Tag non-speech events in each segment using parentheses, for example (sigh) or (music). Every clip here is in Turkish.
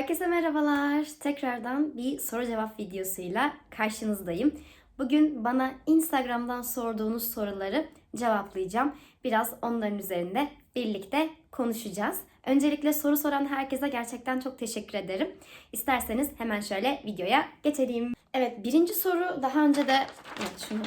Herkese merhabalar. Tekrardan bir soru cevap videosuyla karşınızdayım. Bugün bana Instagram'dan sorduğunuz soruları cevaplayacağım. Biraz onların üzerinde birlikte konuşacağız. Öncelikle soru soran herkese gerçekten çok teşekkür ederim. İsterseniz hemen şöyle videoya geçelim. Evet birinci soru daha önce de... Evet şunu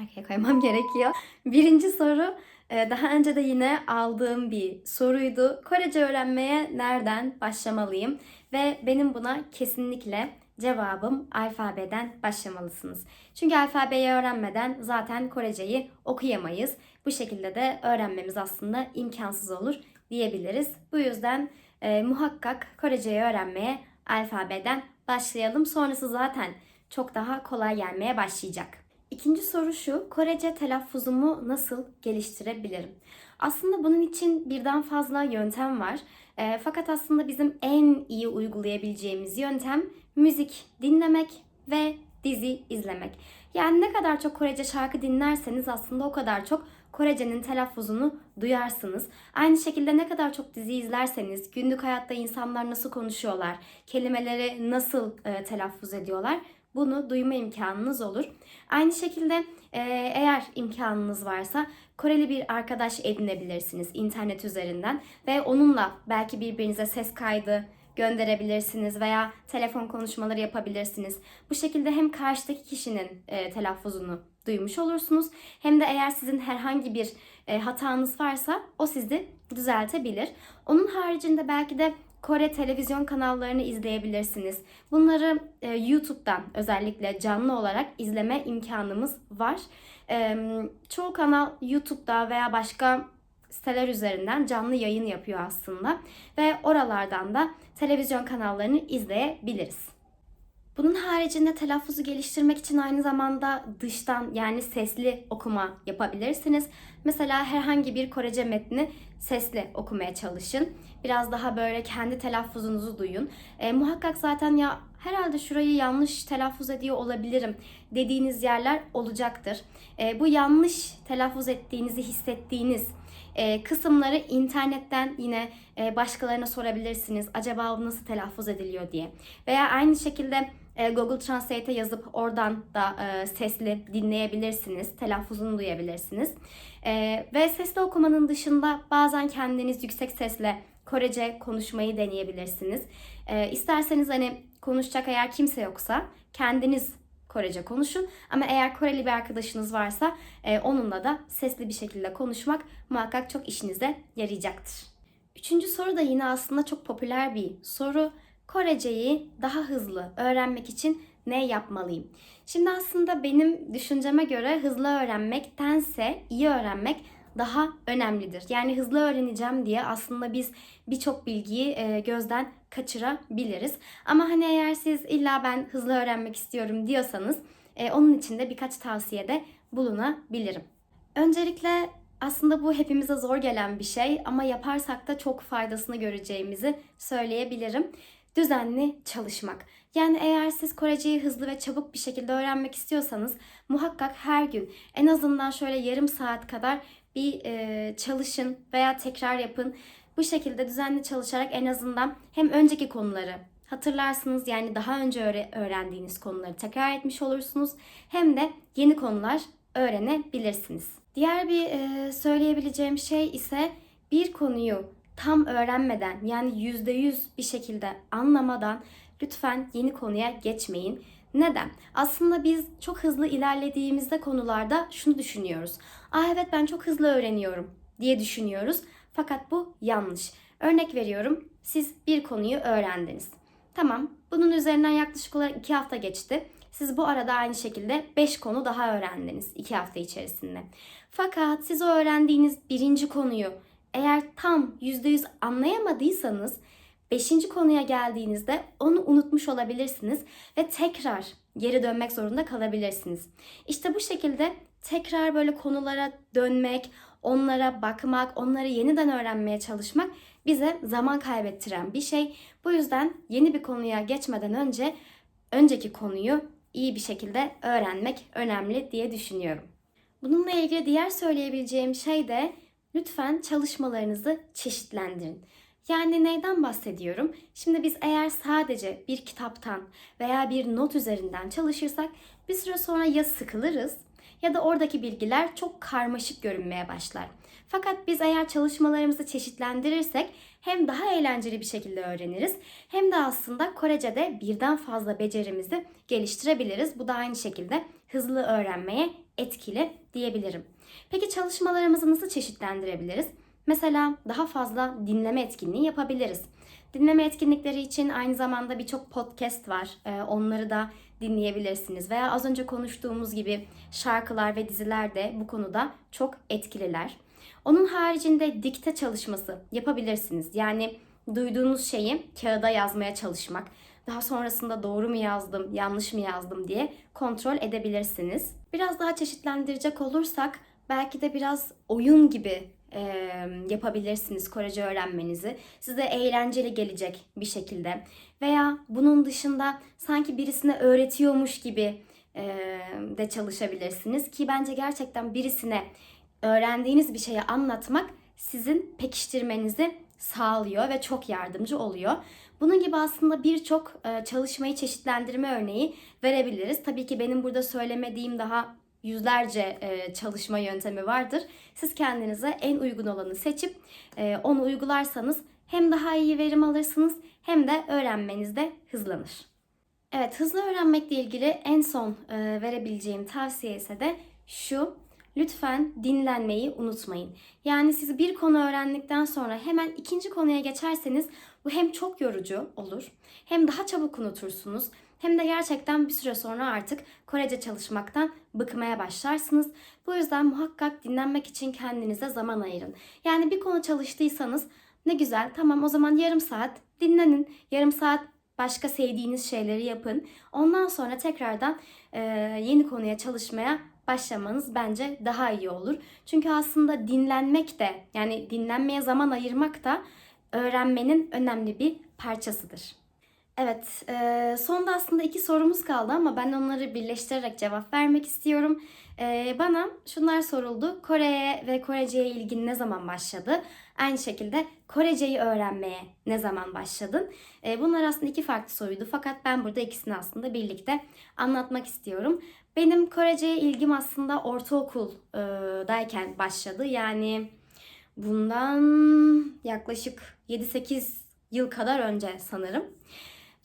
arkaya koymam (laughs) gerekiyor. Birinci soru daha önce de yine aldığım bir soruydu. Korece öğrenmeye nereden başlamalıyım? Ve benim buna kesinlikle cevabım alfabeden başlamalısınız. Çünkü alfabeyi öğrenmeden zaten Koreceyi okuyamayız. Bu şekilde de öğrenmemiz aslında imkansız olur diyebiliriz. Bu yüzden e, muhakkak Koreceyi öğrenmeye alfabeden başlayalım. Sonrası zaten çok daha kolay gelmeye başlayacak. İkinci soru şu, Korece telaffuzumu nasıl geliştirebilirim? Aslında bunun için birden fazla yöntem var. E, fakat aslında bizim en iyi uygulayabileceğimiz yöntem müzik dinlemek ve dizi izlemek. Yani ne kadar çok Korece şarkı dinlerseniz aslında o kadar çok Korece'nin telaffuzunu duyarsınız. Aynı şekilde ne kadar çok dizi izlerseniz, günlük hayatta insanlar nasıl konuşuyorlar, kelimeleri nasıl e, telaffuz ediyorlar bunu duyma imkanınız olur. Aynı şekilde e, eğer imkanınız varsa Koreli bir arkadaş edinebilirsiniz internet üzerinden ve onunla belki birbirinize ses kaydı gönderebilirsiniz veya telefon konuşmaları yapabilirsiniz. Bu şekilde hem karşıdaki kişinin e, telaffuzunu duymuş olursunuz hem de eğer sizin herhangi bir e, hatanız varsa o sizi düzeltebilir. Onun haricinde belki de Kore televizyon kanallarını izleyebilirsiniz. Bunları e, YouTube'dan özellikle canlı olarak izleme imkanımız var. E, çoğu kanal YouTube'da veya başka siteler üzerinden canlı yayın yapıyor aslında ve oralardan da televizyon kanallarını izleyebiliriz. Bunun haricinde telaffuzu geliştirmek için aynı zamanda dıştan yani sesli okuma yapabilirsiniz. Mesela herhangi bir Korece metni sesli okumaya çalışın. Biraz daha böyle kendi telaffuzunuzu duyun. E, muhakkak zaten ya herhalde şurayı yanlış telaffuz ediyor olabilirim dediğiniz yerler olacaktır. E, bu yanlış telaffuz ettiğinizi hissettiğiniz e, kısımları internetten yine e, başkalarına sorabilirsiniz. Acaba bu nasıl telaffuz ediliyor diye. Veya aynı şekilde e, Google Translate'e yazıp oradan da e, sesli dinleyebilirsiniz. Telaffuzunu duyabilirsiniz. E, ve sesli okumanın dışında bazen kendiniz yüksek sesle Korece konuşmayı deneyebilirsiniz. E, isterseniz hani konuşacak eğer kimse yoksa kendiniz Korece konuşun. Ama eğer Koreli bir arkadaşınız varsa onunla da sesli bir şekilde konuşmak muhakkak çok işinize yarayacaktır. Üçüncü soru da yine aslında çok popüler bir soru. Koreceyi daha hızlı öğrenmek için ne yapmalıyım? Şimdi aslında benim düşünceme göre hızlı öğrenmektense iyi öğrenmek daha önemlidir. Yani hızlı öğreneceğim diye aslında biz birçok bilgiyi e, gözden kaçırabiliriz. Ama hani eğer siz illa ben hızlı öğrenmek istiyorum diyorsanız e, onun için de birkaç tavsiyede bulunabilirim. Öncelikle aslında bu hepimize zor gelen bir şey ama yaparsak da çok faydasını göreceğimizi söyleyebilirim. Düzenli çalışmak. Yani eğer siz Koreceyi hızlı ve çabuk bir şekilde öğrenmek istiyorsanız muhakkak her gün en azından şöyle yarım saat kadar bir e, çalışın veya tekrar yapın. Bu şekilde düzenli çalışarak en azından hem önceki konuları hatırlarsınız yani daha önce öğre- öğrendiğiniz konuları tekrar etmiş olursunuz hem de yeni konular öğrenebilirsiniz. Diğer bir e, söyleyebileceğim şey ise bir konuyu tam öğrenmeden yani %100 bir şekilde anlamadan lütfen yeni konuya geçmeyin. Neden? Aslında biz çok hızlı ilerlediğimizde konularda şunu düşünüyoruz. Aa evet ben çok hızlı öğreniyorum diye düşünüyoruz. Fakat bu yanlış. Örnek veriyorum. Siz bir konuyu öğrendiniz. Tamam. Bunun üzerinden yaklaşık olarak 2 hafta geçti. Siz bu arada aynı şekilde 5 konu daha öğrendiniz 2 hafta içerisinde. Fakat siz o öğrendiğiniz birinci konuyu eğer tam %100 anlayamadıysanız Beşinci konuya geldiğinizde onu unutmuş olabilirsiniz ve tekrar geri dönmek zorunda kalabilirsiniz. İşte bu şekilde tekrar böyle konulara dönmek, onlara bakmak, onları yeniden öğrenmeye çalışmak bize zaman kaybettiren bir şey. Bu yüzden yeni bir konuya geçmeden önce önceki konuyu iyi bir şekilde öğrenmek önemli diye düşünüyorum. Bununla ilgili diğer söyleyebileceğim şey de lütfen çalışmalarınızı çeşitlendirin. Yani neyden bahsediyorum? Şimdi biz eğer sadece bir kitaptan veya bir not üzerinden çalışırsak bir süre sonra ya sıkılırız ya da oradaki bilgiler çok karmaşık görünmeye başlar. Fakat biz eğer çalışmalarımızı çeşitlendirirsek hem daha eğlenceli bir şekilde öğreniriz hem de aslında Korece'de birden fazla becerimizi geliştirebiliriz. Bu da aynı şekilde hızlı öğrenmeye etkili diyebilirim. Peki çalışmalarımızı nasıl çeşitlendirebiliriz? Mesela daha fazla dinleme etkinliği yapabiliriz. Dinleme etkinlikleri için aynı zamanda birçok podcast var. Ee, onları da dinleyebilirsiniz. Veya az önce konuştuğumuz gibi şarkılar ve diziler de bu konuda çok etkililer. Onun haricinde dikte çalışması yapabilirsiniz. Yani duyduğunuz şeyi kağıda yazmaya çalışmak. Daha sonrasında doğru mu yazdım, yanlış mı yazdım diye kontrol edebilirsiniz. Biraz daha çeşitlendirecek olursak belki de biraz oyun gibi e, yapabilirsiniz Korece öğrenmenizi. Size eğlenceli gelecek bir şekilde. Veya bunun dışında sanki birisine öğretiyormuş gibi e, de çalışabilirsiniz. Ki bence gerçekten birisine öğrendiğiniz bir şeyi anlatmak sizin pekiştirmenizi sağlıyor ve çok yardımcı oluyor. Bunun gibi aslında birçok çalışmayı çeşitlendirme örneği verebiliriz. Tabii ki benim burada söylemediğim daha yüzlerce çalışma yöntemi vardır. Siz kendinize en uygun olanı seçip onu uygularsanız hem daha iyi verim alırsınız hem de öğrenmeniz de hızlanır. Evet, hızlı öğrenmekle ilgili en son verebileceğim tavsiye ise de şu lütfen dinlenmeyi unutmayın. Yani siz bir konu öğrendikten sonra hemen ikinci konuya geçerseniz bu hem çok yorucu olur hem daha çabuk unutursunuz hem de gerçekten bir süre sonra artık Korece çalışmaktan bıkmaya başlarsınız. Bu yüzden muhakkak dinlenmek için kendinize zaman ayırın. Yani bir konu çalıştıysanız ne güzel tamam o zaman yarım saat dinlenin. Yarım saat başka sevdiğiniz şeyleri yapın. Ondan sonra tekrardan e, yeni konuya çalışmaya başlamanız bence daha iyi olur. Çünkü aslında dinlenmek de yani dinlenmeye zaman ayırmak da öğrenmenin önemli bir parçasıdır. Evet, e, sonda aslında iki sorumuz kaldı ama ben onları birleştirerek cevap vermek istiyorum. E, bana şunlar soruldu. Kore'ye ve Korece'ye ilgin ne zaman başladı? Aynı şekilde Korece'yi öğrenmeye ne zaman başladın? E, bunlar aslında iki farklı soruydu fakat ben burada ikisini aslında birlikte anlatmak istiyorum. Benim Korece'ye ilgim aslında ortaokuldayken başladı. Yani bundan yaklaşık 7-8 yıl kadar önce sanırım.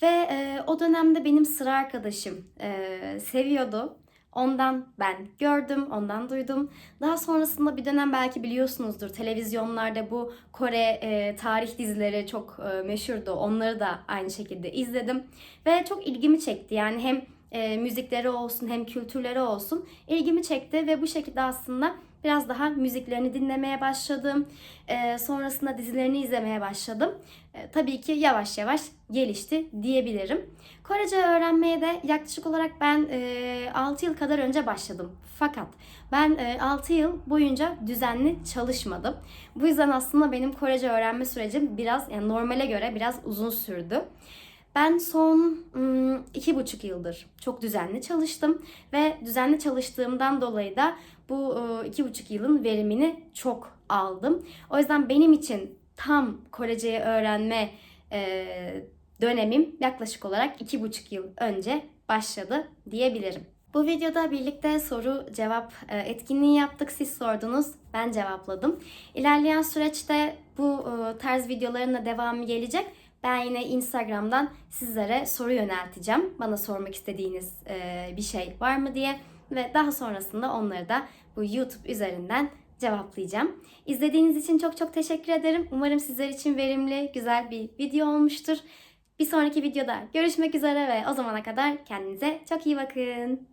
Ve e, o dönemde benim sıra arkadaşım e, seviyordu. Ondan ben gördüm, ondan duydum. Daha sonrasında bir dönem belki biliyorsunuzdur televizyonlarda bu Kore e, tarih dizileri çok e, meşhurdu. Onları da aynı şekilde izledim ve çok ilgimi çekti. Yani hem e, müzikleri olsun hem kültürleri olsun ilgimi çekti ve bu şekilde aslında biraz daha müziklerini dinlemeye başladım. E, sonrasında dizilerini izlemeye başladım. E, tabii ki yavaş yavaş gelişti diyebilirim. Korece öğrenmeye de yaklaşık olarak ben e, 6 yıl kadar önce başladım. Fakat ben e, 6 yıl boyunca düzenli çalışmadım. Bu yüzden aslında benim Korece öğrenme sürecim biraz yani normale göre biraz uzun sürdü. Ben son iki buçuk yıldır çok düzenli çalıştım ve düzenli çalıştığımdan dolayı da bu iki buçuk yılın verimini çok aldım. O yüzden benim için tam Korece'yi öğrenme dönemim yaklaşık olarak iki buçuk yıl önce başladı diyebilirim. Bu videoda birlikte soru cevap etkinliği yaptık. Siz sordunuz, ben cevapladım. İlerleyen süreçte bu tarz videoların da devamı gelecek. Ben yine Instagram'dan sizlere soru yönelteceğim. Bana sormak istediğiniz e, bir şey var mı diye ve daha sonrasında onları da bu YouTube üzerinden cevaplayacağım. İzlediğiniz için çok çok teşekkür ederim. Umarım sizler için verimli, güzel bir video olmuştur. Bir sonraki videoda görüşmek üzere ve o zamana kadar kendinize çok iyi bakın.